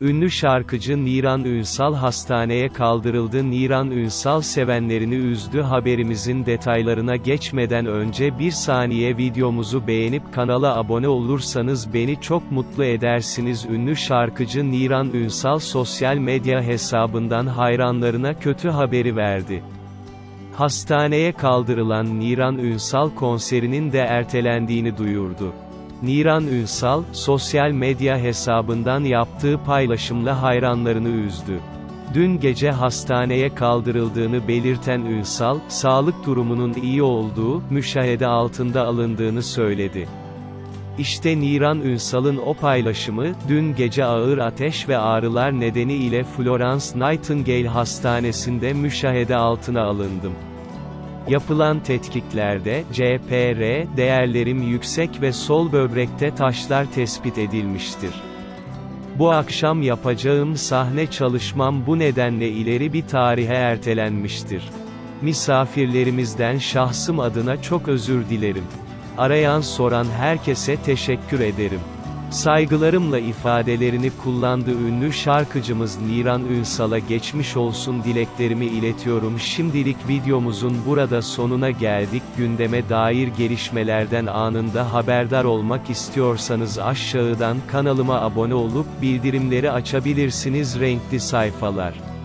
Ünlü şarkıcı Niran Ünsal hastaneye kaldırıldı. Niran Ünsal sevenlerini üzdü. Haberimizin detaylarına geçmeden önce bir saniye videomuzu beğenip kanala abone olursanız beni çok mutlu edersiniz. Ünlü şarkıcı Niran Ünsal sosyal medya hesabından hayranlarına kötü haberi verdi. Hastaneye kaldırılan Niran Ünsal konserinin de ertelendiğini duyurdu. Niran Ünsal, sosyal medya hesabından yaptığı paylaşımla hayranlarını üzdü. Dün gece hastaneye kaldırıldığını belirten Ünsal, sağlık durumunun iyi olduğu, müşahede altında alındığını söyledi. İşte Niran Ünsal'ın o paylaşımı, dün gece ağır ateş ve ağrılar nedeniyle Florence Nightingale Hastanesi'nde müşahede altına alındım. Yapılan tetkiklerde, CPR, değerlerim yüksek ve sol böbrekte taşlar tespit edilmiştir. Bu akşam yapacağım sahne çalışmam bu nedenle ileri bir tarihe ertelenmiştir. Misafirlerimizden şahsım adına çok özür dilerim. Arayan soran herkese teşekkür ederim. Saygılarımla ifadelerini kullandı ünlü şarkıcımız Niran Ünsal'a geçmiş olsun dileklerimi iletiyorum. Şimdilik videomuzun burada sonuna geldik. Gündeme dair gelişmelerden anında haberdar olmak istiyorsanız aşağıdan kanalıma abone olup bildirimleri açabilirsiniz renkli sayfalar.